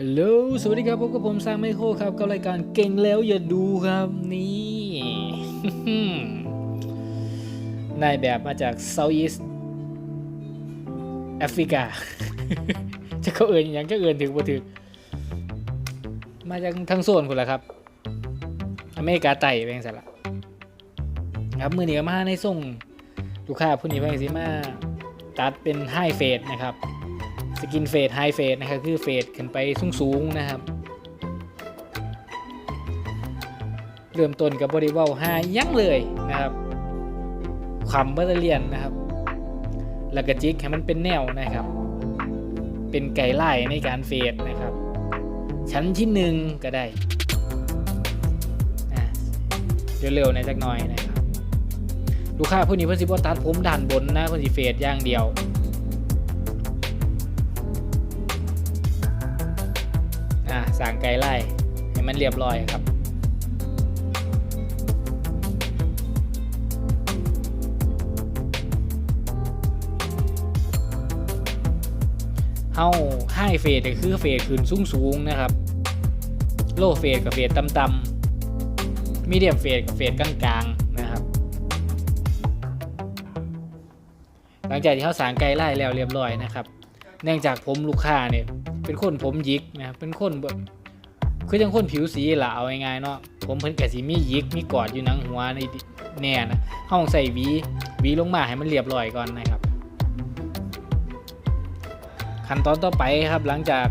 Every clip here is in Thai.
ฮัลโหลสวัสดีครับพบกับผมซางไมโครครับกับรายการเก่งแล้วอย่าดูครับนี่นายแบบมาจาก Southeast แอฟริกา จะเขาเอ่ยอย่างจะเอ่ยถึงบ่ถึงมาจากทั้งโซนคุณละครับ อเมริกาใต้เป็นสันละครับมือนี้ก็มาในส่งลูกค้าผู้นี้เพิ่งสิมาตัดเป็นไฮเฟสนะครับ สกินเฟดไฮเฟดนะครับคือเฟดขึ้นไปสูงๆนะครับ เริ่มต้นกับบริวารไฮยั้งเลยนะครับความบัตเตอร์เลียนนะครับแล้วก็จิกให้มันเป็นแนวนะครับ เป็นไก่ไล่ในการเฟดนะครับ ชั้นที่หนึ่งก็ได้เร็วๆในอยจักหน่อยนะครับ ลูกค้าผู้นี้เพิ่นสิบ่ตัดผมด้านบนนะเพิ่นสิเฟดอย่างเดียว อ่างไกลไล่ให้มันเรียบร้อยครับเฮาไฮเฟดก็คือเฟดขึ้นสูงสูงๆนะครับ โลเฟดกับเฟดต่ำๆมีเดียมเฟดกับเฟดกลางๆนะครับ หลังจากที่เขาสางไกลไล่แล้วเรียบร้อยนะครับ เนื่องจากผมลูกค้าเนี่ย เป็นคนผมหยิกนะครับเป็นคนแบบคือจังคนผิวสีละเอาง่ายๆเนาะผมเพิ่นกะสิมีหยิกมีกอดอยู่หนังหัวในแน่นะห้องใส่วีวีลงมาให้มันเรียบร้อยก่อนนะครับ ขั้นตอนต่อไปครับหลังจาก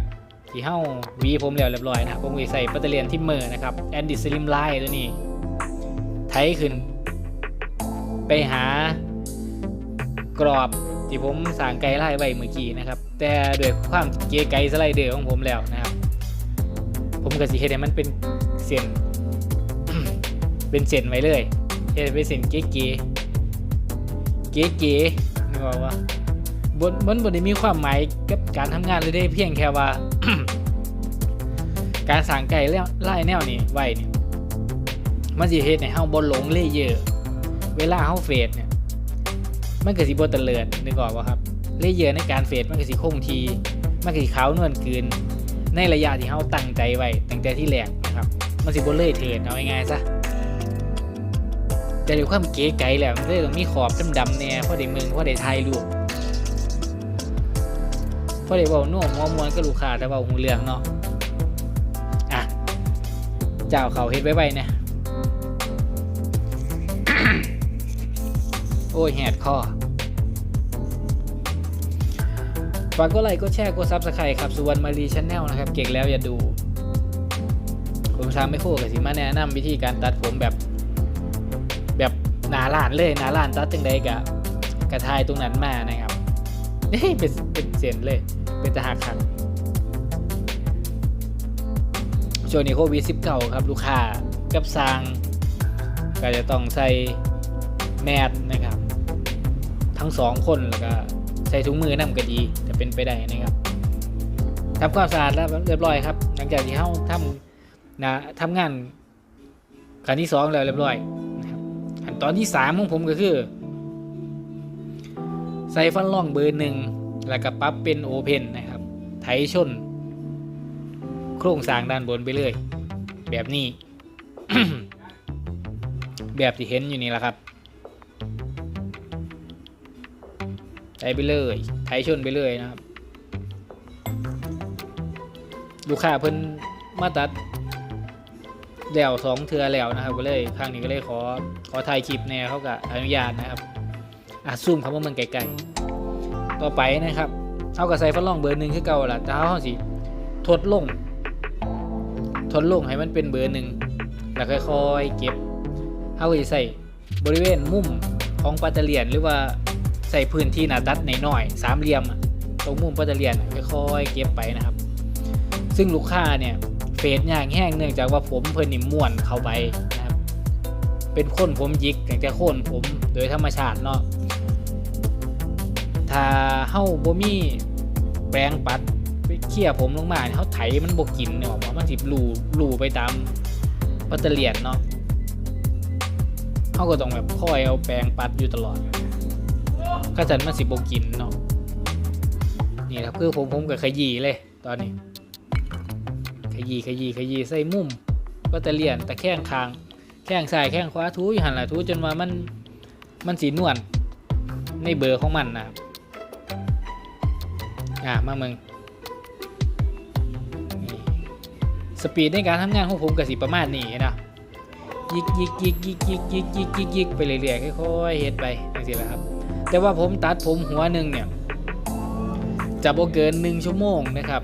ที่เฮาวีผมแล้วเรียบร้อยนะผมก็ใส่ปัตเตอร์เลียนทิมเมอร์นะครับแอนดิสลิมไลน์ตัวนี้ไถขึ้น ไปหากรอบ ที่ผมสร้างไกด์ไล่ไว้เมื่อกี้นะครับ แต่ด้วยความเก๋ไกสไลเดอร์ของผมแล้วนะครับ ผมก็สิเฮ็ดให้มันเป็นเส้นเป็นเส้นไว้เลยเฮ็ดเป็นเส้นเก๋ๆเก๋ๆนึกออกว่าบนมันบ่ได้มีความหมายกับการทำงานเลยได้เพียงแค่ว่า การสร้างไก่ไล่แนวนี้ไว้เนี่ยมันสิเฮ็ดให้เฮาบ่หลงเลเยอร์เวลาเฮาเฟดเนี่ย มันก็สิบ่เตลิดนึกออกป่ะครับเลเยอร์ในการเฟดมันก็สิคงที มันก็สิขาวนวลเกินในระยะที่เฮาตั้งใจไว้ตั้งแต่ที่แรกนะครับ มันสิบ่เลยเถิดเอาง่ายๆซะแต่ด้วยความเก๋ไก๋แหล้วมันเลยต้องมีขอบดำๆแน่พอได้เมืองพอได้ถ่ายรูปพอได้เว้าโน่มอมวนกับลูกค้าแต่เว้าหูเรื่องเนาะอะเจ้าเขาเฮ็ดไว้ไว้เนี่ย อ้ยแหดคอฝากกดไลค์กดแชร์กดซับสไครต์ครับสุวรรณมารีชแนลนะครับ เก่งแล้วอย่าดู ผมทางไม่โคกับสิมาแนะนำวิธีการตัดผมแบบ แบบหนาล้านเลยหนาล้านตัดจังใดกะกระทายตรงนั้นมานะครับนี่เป็นเป็นเสียนเลย เป็นตะหักคันช่วงนี้โควิด19ครับ ลูกค้ากับซาง ก็จะต้องใส่แมสนะครับ ทั้งสองคนแล้วก็ใส่ถุงมือนำก็ดีจะเป็นไปได้นะครับทำความสะอาดแล้วเรียบร้อยครับ หลังจากที่เขาทำนะทำงานขั้นที่สองแล้วเรียบร้อยนะครับขั้นตอนที่สามของผมก็คือ ใส่ฟันล่องเบอร์หนึ่งแล้วก็ปรับเป็นโอเพนนะครับ ไถชน โครงสร้างด้านบนไปเลย แบบนี้ แบบที่เห็นอยู่นี่แหละครับ ใช้ไปเลยไถชนไปเลยนะครับ ลูกค้าเพิ่นมาตัดแล้วสองเทือแล้วนะครับ ก็เลยครั้งนี้ก็เลยขอขอถ่ายคลิปแน่เขากับอนุญาตนะครับอะซูมคำว่ามันไกลๆ ต่อไปนะครับเอากับใส่ฟันล่องเบอร์หนึ่งคือเก่าละแต่เขาสิทดลง ทดลงให้มันเป็นเบอร์หนึ่งแล้วค่อยๆเก็บเขาก็จะใส่บริเวณมุมของปัตเตเลียนหรือว่า ใส่พื้นที่หนาตัดหน่อยๆสามเหลี่ยมตรงมุมปัตเตอร์เลียนค่อยๆเก็บไปนะครับ ซึ่งลูกค้าเนี่ยเฟดยากแห้งเนื่องจากว่าผมเพิ่นนิ่มม่วนเข้าไปนะครับ เป็นคนผมยิกแต่แต่โคนผมโดยธรรมชาติเนาะถ้าเฮ้าบ่มีแปรงปัดไปเขี่ยผมลงมาเนี่ยเฮาไถมันบกินเนี่ยว่ามันสิรูรูไปตามปัตเตอร์เลียนเนาะเขาก็ต้องแบบคอยเอาแปรงปัดอยู่ตลอด ก็จันมาสิบกินเนาะนี่ครับคือผมผมกับขยี้เลยตอนนี้ ขยี้ขยี้ขยี้ใส่มุมก็ตะเลียนตะแคงคางแข้งซ้ายแข้งขวาทูอยู่หันละทูจนว่ามันมันสีนวลในเบอร์ของมันนะครับอะมาเมืองสปีดในการทำงานของผมกับสีประมาณนี้นะยิกยิกยิกยิกยิกยิกยิกยิกยิกไปเรื่อยๆค่อยๆเฮ็ดไปจังซี่แหละครับ แต่ว่าผมตัดผมหัวหนึ่งเนี่ยจะบ่เกินหนึ่งชั่วโมงนะครับ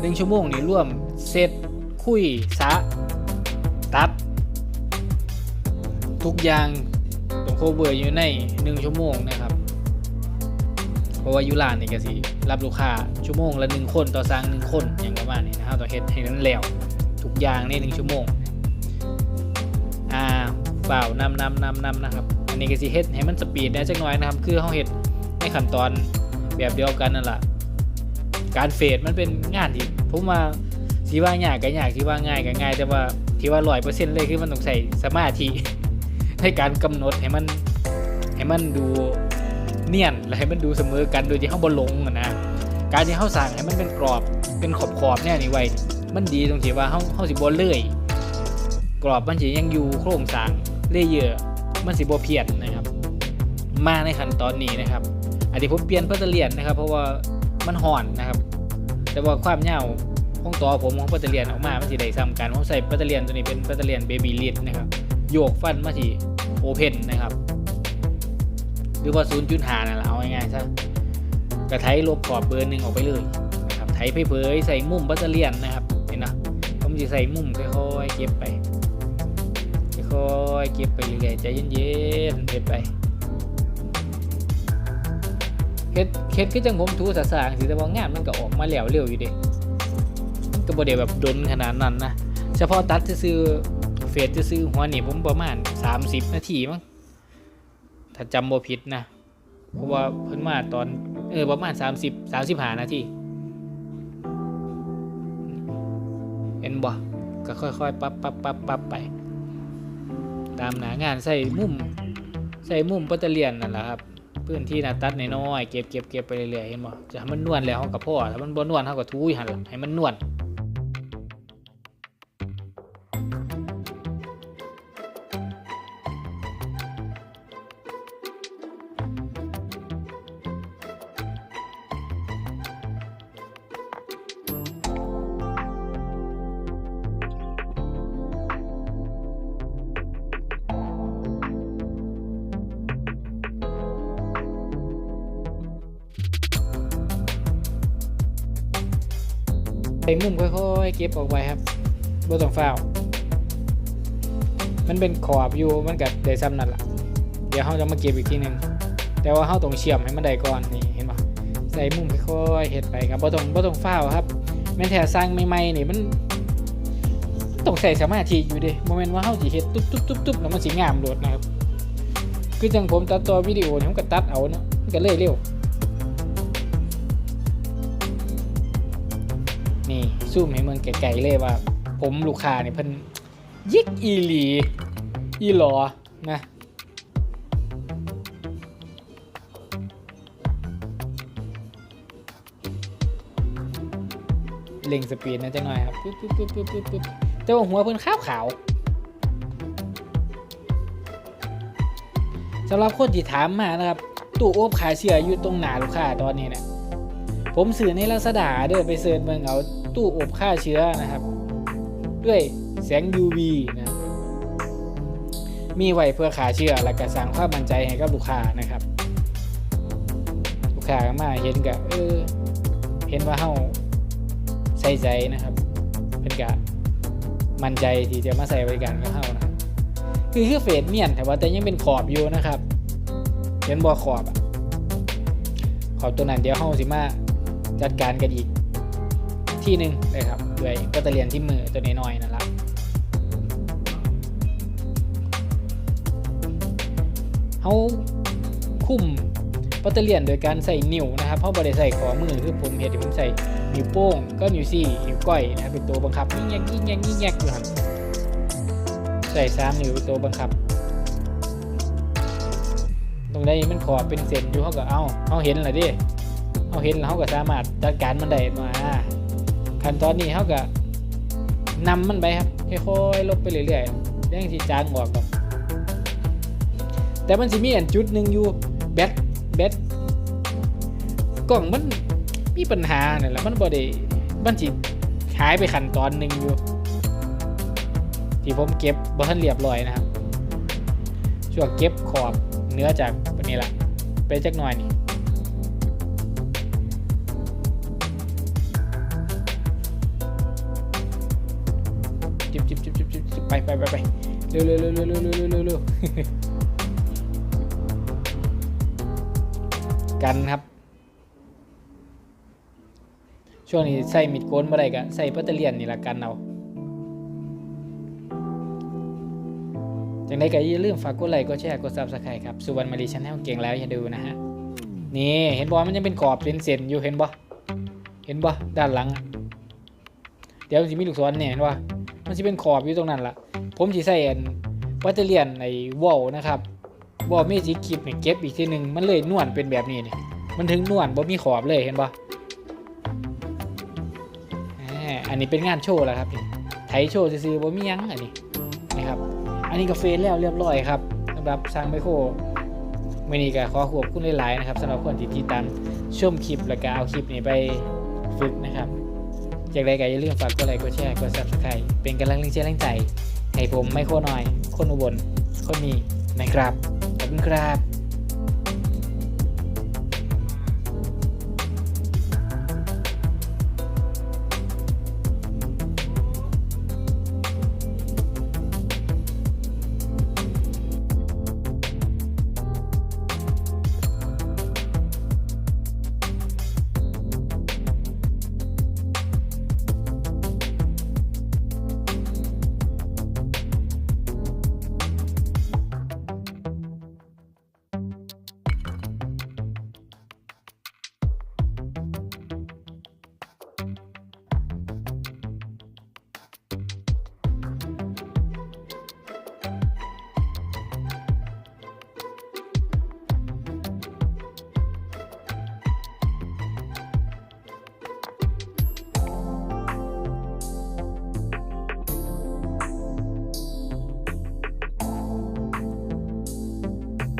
หนึ่งชั่วโมงนี่ร่วมเซตคุยสะตัด ทุกอย่างต้องโคเวอร์อยู่ในหนึ่งชั่วโมงนะครับ เพราะว่ายูรานนี่ก็สิรับลูกค้าชั่วโมงละหนึ่งคนต่อสร้างหนึ่งคนอย่างประมาณนี้นะครับต้อเฮ็ดให้นั้นแล้วทุกอย่างในหนึ่งชั่วโมงอ่าเปล่านำนำนำนำนะครับ นนี้ก็สิเฮ็ดให้มันสปีดได้จักหน่อยนะครับ คือเฮาเฮ็ดในขั้นตอนแบบเดียวกันนั่นแหละการเฟดมันเป็นงานที่ผมว่าสิว่ายากก็ยากสิว่าง่ายก็ง่าย แต่ว่าที่ว่า100%เลยคือมันต้องใช้สมาธิในการกำหนดให้มันให้มันดูเนียนและให้มันดูเสมอกันโดยที่เขาบอลงนะการที่เขาสั่งให้มันเป็นกรอบเป็นขอบขอบๆเนี่ยนี่ไว้มันดีตรงที่ว่าเขาเขาสิบอลเลยกรอบมันจะยังอยู่โครงสร้างเลเยอร์ มันสิบเพียนนะครับ มาในขั้นตอนนี้นะครับ อันนี้ผมเปลี่ยนพัตเตอร์เลียนนะครับ เพราะว่ามันห่อนนะครับ แต่ว่าความยาวของตัวผมของพัตเตอร์เลียนออกมามันสิได้ซ้ำกันผมใส่พัตเตอร์เลียนตัวนี้เป็นพัตเตอร์เลียนเบบี้ลิดนะครับโยกฟันมาที่โอเพนนะครับ หรือว่า0ูนย์จุดหานั่นแหละเอาง่ายๆซะกระไทลบขอบเบอร์หนึ่งออกไปเลยนะครับไทไปเผยใส่มุมบัตเตอร์เลียนนะครับเห็นนะผมจะใส่มุมค่อยๆเก็บไป อยๆเก็บไปเรื่อยๆใจเย็นๆเก็บไปเฮ็ดเฮ็ดคือจังผมถูสะสางสิแต่ว่างานมันก็ออกมาแล้วเร็วอยู่เด้มันก็บ่ได้แบบดนขนาดนั้นนะเฉพาะตัดซื่อเฟสจะซื้อหัวนี่ผมประมาณ 30 นาทีมั้งถ้าจำบ่ผิดนะเพราะว่าเพิ่นมาตอนเออประมาณ 30 35 นาทีเห็นบ่ก็ค่อยๆปั๊บปั๊บปั๊บปั๊บไป ตามหนางานใส่มุมใส่มุมปัตเตเลียนนั่นแหละครับพื้นที่นาตัดน้อยๆเก็บเก็บเก็บไปเรื่อยๆเห็นบ่จะให้มันนวลแล้วเฮากับพ่อถ้ามันบ่นวลเฮาก็ทูยหันล่ะให้มันนวล ใส่มุมค่อยๆเก็บออกไปครับบ่ต้องฟ้าวมันเป็นขอบอยู่มันก็ได้ซ้ำนั่นแหละเดี๋ยวเราจะมาเก็บอีกทีหนึ่งแต่ว่าเราต้องเชื่อมให้มันได้ก่อนนี่เห็นปะใส่มุมค่อยๆเฮ็ดไปครับบ่ต้องบ่ต้องฟ้าวครับแม้แต่สร้างใหม่ๆนี่มันต้องใส่สมาธิอยู่ด้บ่แม่นว่าเฮาสิเฮ็ดตุ๊บๆๆแล้วมันสิงามโลดนะครับคือจังผมตัดต่อวิดีโอนี่ผมก็ตัดเอาเนาะก็เลยเร็ว ซูมให้เมืองไกลๆเลยว่า ผมลูกค้าเนี่ยเพิ่นยิกอีหลี อีหลอนะเล็งสปีดนะจังหน่อยครับปึ๊บปึ๊บปึ๊บปึ๊บปึ๊บปึ๊บแต่ว่าหัวเพิ่นขาวขาวสำหรับคนที่ถามมานะครับ ตู้อบขายเสื้ออยู่ตรงหน้าลูกค้าตอนนี้เนี่ยผมสื่อในลาซาด้าเด้อไปเสิร์ชเมืองเอาตู้อบฆ่าเชื้อนะครับ ด้วยแสง UV นะมีไว้เพื่อฆ่าเชื้อและก็สร้างความมั่นใจให้กับลูกค้านะครับ ลูกค้าก็มาเห็นก็เออเห็นว่าเฮาใส่ใจนะครับ เป็นกะมั่นใจที่จะมาใส่บริการกับเฮานะคือคือเฟดเมียนแต่ว่าแต่ยังเป็นขอบอยู่นะครับเห็นบ่ขอบอะขอบตัวนั้นเดี๋ยวเฮาสิมาจัดการกันอีก ที่หนึ่งเลยครับด้วยปัตเตียนที่มือตัวน้อยๆนั่นแหละเขาคุมปัตเตอร์เลียนโดยการใส่นิ้วนะครับเพราะบริใส่ขอมือคือผมเห็นที่ผมใส่นิ้วโป้งก็นิ้วซี่นิ้วก้อยนะครับเป็นตัวบังคับยิ่งแยกยิ่งแยกยิ่งแยกอยู่ครับใส่สามนิ้วเป็นตัวบังคับ ตรงใดมันขอเป็นเส้นอยู่เขาก็เอาเขาเห็นและดิเขาเห็นแล้วเขาก็สามารถจัดการมันได้มา ขั้นตอนนี้เขาก็นำมันไปครับค่อยๆลบไปเรื่อยๆยังสิจางออกครับแต่มันสิมีอันจุดหนึ่งอยู่แบตแบตกล่องมันมีปัญหาเนี่ยแหละมันบ่ได้มันสิหายไปขั้นตอนหนึ่งอยู่ ที่ผมเก็บบ่ทันเรียบร้อยนะครับช่วงเก็บขอบเนื้อจากนี้แหละไปจักหน่อยนี่ ไปไปไปไปเร็วเร็วเร็วเร็วเร็วเร็วเร็วกันครับ ช่วงนี้ใส่มิดโกนมาได้กะใส่ปัตเตเลียนนี่ละกันเอาอย่างไรก็อย่าลืมฝากกดไลค์กดแชร์กดซับสไครต์ครับสุวรรณมารีชาแนลเก่งแล้วอย่าดูนะฮะนี่เห็นบอลมันยังเป็นกรอบเป็นเส้นอยู่เห็นบอเห็นบอด้านหลัง เดี๋ยวจะมีลูกศรเนี่ยเห็นบอ มันจะเป็นขอบอยู่ตรงนั้นละ่ะ ผมจะใส่อันวัตเตอร์เลียนในวอลนะครับวอลเมจิคลิปเนี่ยเก็บอีกทีหนึ่งมันเลยนวลเป็นแบบนี้นี่มันถึงนวลบ่มีขอบเลยเห็นปะอ่าอันนี้เป็นงานโชว์แล้วครับไทยโชว์ซื้อบ่มียังอันนี้นะครับ อันนี้ก็เฟซแล้วเรียบร้อยครับสำหรับสร้างไมโครมื่อนี้ก็ขอขอบคุณหลายๆนะครับสำหรับคนที่ติดตามชมคลิปแล้วก็เอาคลิปนี้ไปฝึกนะครับ จากใดก็อย่าลืมฝากกดไลค์กดแชร์กด subscribe เป็นกำลังใจแรงใจให้ผมไม่โคน้อย คนอุบลคนมีนะครับขอบคุณครับ